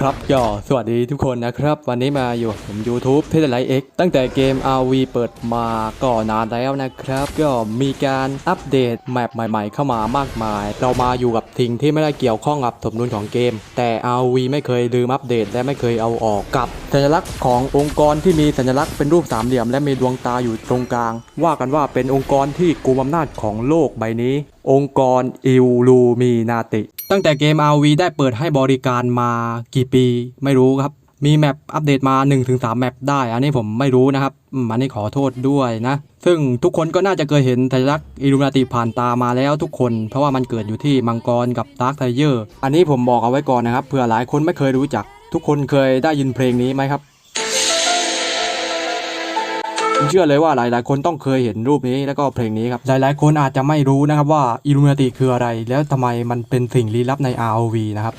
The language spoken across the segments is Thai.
ครับย่อสวัสดีทุกคนนะครับ วันนี้มาอยู่ผม YouTube เทเลไลเอ็กตั้งแต่เกม RV เปิดมาก็นานแล้วนะครับ ก็มีการอัปเดตแมปใหม่ๆ เข้ามามากมาย เรามาอยู่กับสิ่งที่ไม่ได้เกี่ยวข้องกับสมดุลของเกม แต่ RV ไม่เคยลืมอัปเดตและไม่เคยเอาออกกับ สัญลักษณ์ขององค์กรที่มีสัญลักษณ์เป็นรูปสามเหลี่ยม และมีดวงตาอยู่ตรงกลาง ว่ากันว่าเป็นองค์กรที่กุมอำนาจของโลกใบนี้ องค์กรอิลูมินาติ ตั้งแต่เกม RV ได้เปิดให้บริการมากี่ปีไม่รู้ครับ มีแมปอัปเดตมา 1-3 แมปได้ อันนี้ผมไม่รู้นะครับอันนี้ขอโทษด้วยนะ ซึ่งทุกคนก็น่าจะเคยเห็นสัญลักษณ์อิลูมนาติผ่านตามาแล้วทุกคน เพราะว่ามันเกิดอยู่ที่มังกรกับดาร์คไทเยอร์ อันนี้ผมบอกเอาไว้ก่อนนะครับเผื่อหลายคนไม่เคยรู้จัก ทุกคนเคยได้ยินเพลงนี้ไหมครับ ผมเชื่อเลยว่าหลาย ๆ คนต้องเคยเห็นรูปนี้แล้วก็เพลงนี้ครับ หลาย ๆ คนอาจจะไม่รู้นะครับว่าอิลูมินาติคืออะไร แล้วทำไมมันเป็นสิ่งลี้ลับใน ROV นะครับ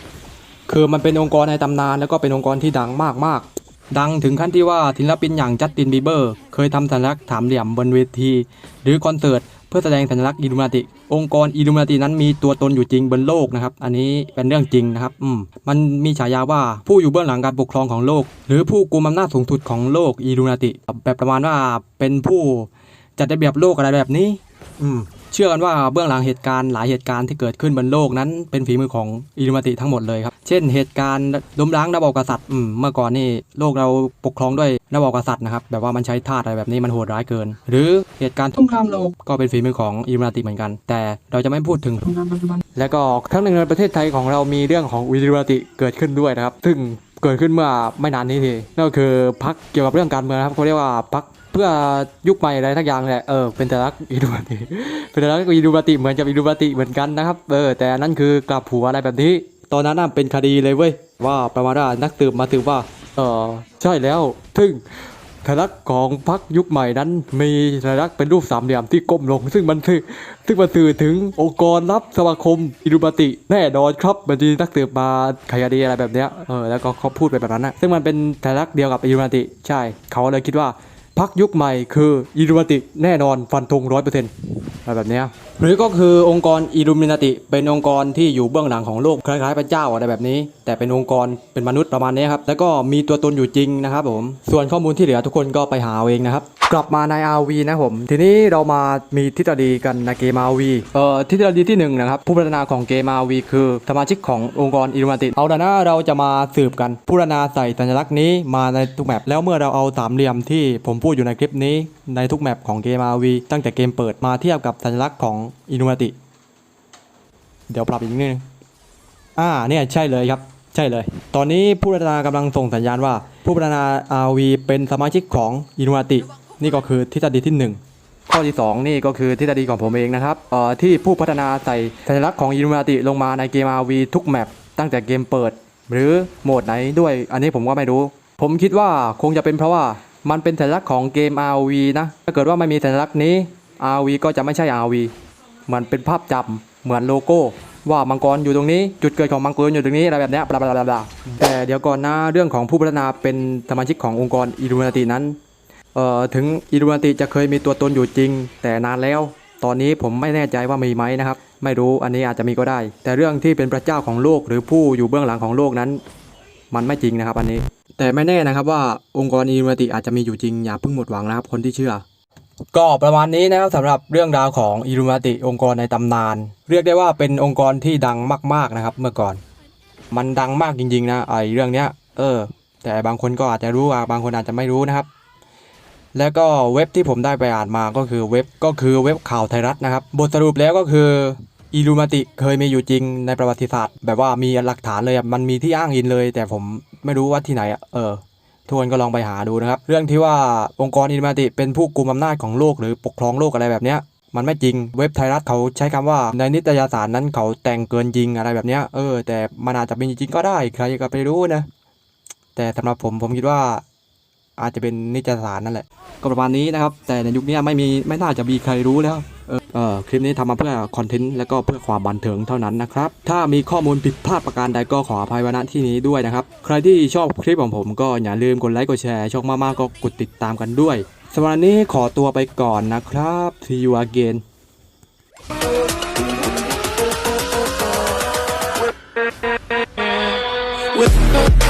คือมันเป็นองค์กรในตำนาน แล้วก็เป็นองค์กรที่ดังมาก ๆ ดังถึงขั้นที่ว่าศิลปินอย่างจัสตินบีเบอร์ เคยทำสัญลักษณ์สามเหลี่ยมบนเวที หรือคอนเสิร์ต เพื่อแสดงสัญลักษณ์อิลูมินาติ องค์กรอิลูมินาตินั้นมีตัวตนอยู่จริงบนโลกนะครับ อันนี้เป็นเรื่องจริงนะครับอืมมันมีฉายาว่าผู้อยู่เบื้องหลังการปกครองของโลก หรือผู้กุมอำนาจสูงสุดของโลกอิลูมินาติ แบบประมาณว่าเป็นผู้จัดระเบียบโลกอะไรแบบนี้ อืม เชื่อกันว่าเบื้องหลังเหตุการณ์หลายเหตุการณ์ที่เกิดขึ้นบนโลกนั้นเป็นฝีมือของอิลูมาติทั้งหมดเลยครับ เช่นเหตุการณ์ล้มล้างระบอบกษัตริย์เมื่อก่อนนี่โลกเราปกครองด้วยระบอบกษัตริย์นะครับแบบว่ามันใช้ทาสอะไรแบบนี้มันโหดร้ายเกิน หรือเหตุการณ์สงครามโลกก็เป็นฝีมือของอิลูมาติเหมือนกัน แต่เราจะไม่พูดถึงแล้วก็ครั้งหนึ่งในประเทศไทยของเรามีเรื่องของอิลูมาติเกิดขึ้นด้วยนะครับ ซึ่งเกิดขึ้นเมื่อไม่นานนี้ทีนั่นก็คือพักเกี่ยวกับเรื่องการเมืองครับเขาเรียกว่าพัก เพื่อยุคใหม่อะไรทักอย่างแหละเออเป็นแต่ลักอิลูมินาติเป็นแต่ลักอิลูมินาติเหมือนกับอิลูมินาติเหมือนกันนะครับเออแต่นั่นคือกลับหัวอะไรแบบนี้ ตอนนั้นน่ะเป็นคดีเลยเว้ยว่าประมาณว่านักสืบมาสืบว่าเออใช่แล้วซึ่งสัญลักษณ์ของพรรคยุคใหม่นั้น มีสัญลักษณ์เป็นรูปสามเหลี่ยมที่ก้มลง ซึ่งมันสื่อซึ่งมันสื่อถึงองค์กรลับสมาคมอิลูมาติ แน่นอนครับมันมีนักสืบมาขยายดีอะไรแบบเนี้ยเออแล้วก็เขาพูดไปแบบนั้นนะซึ่งมันเป็นสัญลักษณ์เดียวกับอิลูมาติ ใช่ เขาเลยคิดว่า พักยุคใหม่คืออิลูมาติแน่นอนฟันธงร้อยเปอร์เซ็นต์อะไรแบบนี้หรือก็คือองค์กรอิลูมินาติเป็นองค์กรที่อยู่เบื้องหลังของโลกคล้ายๆพระเจ้าอะไรแบบนี้ แต่เป็นองค์กรเป็นมนุษย์ประมาณนี้ครับแล้วก็มีตัวตนอยู่จริงนะครับผมส่วนข้อมูลที่เหลือทุกคนก็ไปหาเองนะครับ กลับมาใน RV นะผม ทีนี้เรามามีทฤษฎีกันในเกม RV เอ่อทฤษฎีที่หนึ่งนะครับผู้พัฒนาของเกม RV คือสมาชิกขององค์กรอิลูมาติเอาละนะเราจะมาสืบกันผู้พัฒนาใส่สัญลักษณ์นี้มาในทุกแมปแล้วเมื่อเราเอาสามเหลี่ยมที่ผมพูดอยู่ในคลิปนี้ ในทุกแมปของเกม RV ตั้งแต่เกมเปิดมาเทียบกับสัญลักษณ์ของอิลูมาติเดี๋ยวปรับอีกนิดนึงอ่าเนี่ยใช่เลยครับใช่เลย ตอนนี้ผู้พัฒนากำลังส่งสัญญาณว่า ผู้พัฒนา RV เป็นสมาชิกของอินู a ติ นี่ก็คือทฤษฎีที่ 1ข้อที่ 2 นี่ก็คือทฤษฎีของผมเองนะครับเอ่อที่ผู้พัฒนาใส่สัญลักษณ์ของอินู a ติลงมาในเกม RV ทุกแมปตั้งแต่เกมเปิด หรือโหมดไหนด้วยอันนี้ผมก็ไม่รู้ ผมคิดว่าคงจะเป็นเพราะว่ามันเป็นสัญลักษณ์ของเกม RV นะถ้าเกิดว่าไม่มีสัญลักษณ์นี้ RV ก็จะไม่ใช่ RV มันเป็นภาพจำเหมือนโลโก้ ว่ามังกรอยู่ตรงนี้ จุดเกิดของมังกรอยู่ตรงนี้อะไรแบบเนี้ยบลาบลาบลาบลาแต่เดี๋ยวก่อนนะเรื่องของผู้พัฒนาเป็นสมาชิกขององค์กรอิลูมินาตินั้น เอ่อถึงอิลูมินาติจะเคยมีตัวตนอยู่จริง แต่นานแล้ว ตอนนี้ผมไม่แน่ใจว่ามีไหมนะครับ ไม่รู้อันนี้อาจจะมีก็ได้ แต่เรื่องที่เป็นพระเจ้าของโลกหรือผู้อยู่เบื้องหลังของโลกนั้น มันไม่จริงนะครับอันนี้ แต่ไม่แน่นะครับว่าองค์กรอิลูมินาติอาจจะมีอยู่จริงอย่าเพิ่งหมดหวังนะครับคนที่เชื่อ ก็ประมาณนี้นะครับสำหรับเรื่องราวของอิลูมินาติองค์กรในตำนาน เรียกได้ว่าเป็นองค์กรที่ดังมากๆนะครับ เมื่อก่อน มันดังมากจริงๆนะไอเรื่องเนี้ยเออ แต่บางคนก็อาจจะรู้อะบางคนอาจจะไม่รู้นะครับ แล้วก็เว็บที่ผมได้ไปอ่านมาก็คือเว็บก็คือเว็บข่าวไทยรัฐนะครับ บทสรุปแล้วก็คืออิลูมินาติเคยมีอยู่จริงในประวัติศาสตร์ แบบว่ามีหลักฐานเลยมันมีที่อ้างอิงเลย แต่ผมไม่รู้ว่าที่ไหนเออทุกคนก็ลองไปหาดูนะครับ เรื่องที่ว่าองค์กรอิลูมินาติเป็นผู้กุมอำนาจของโลกหรือปกครองโลกอะไรแบบเนี้ยมันไม่จริงเว็บไทยรัฐเขาใช้คำว่าในนิตยสารนั้นเขาแต่งเกินจริงอะไรแบบเนี้ยเออแต่มันอาจจะเป็นจริงก็ได้ใครก็ไปรู้นะ แต่สำหรับผมผมคิดว่า อาจจะเป็นนิตยสารนั่นแหละ ก็ประมาณนี้นะครับ แต่ในยุคนี้ไม่มีไม่น่าจะมีใครรู้แล้วเออเออคลิปนี้ทำมาเพื่อคอนเทนต์และก็เพื่อความบันเทิงเท่านั้นนะครับ ถ้ามีข้อมูลผิดพลาดประการใดก็ขออภัยไว้ณที่นี้ด้วยนะครับ ใครที่ชอบคลิปของผมก็อย่าลืมกดไลค์กดแชร์ช่องมากๆก็กดติดตามกันด้วยสำหรับวันนี้ขอตัวไปก่อนนะครับ see you again with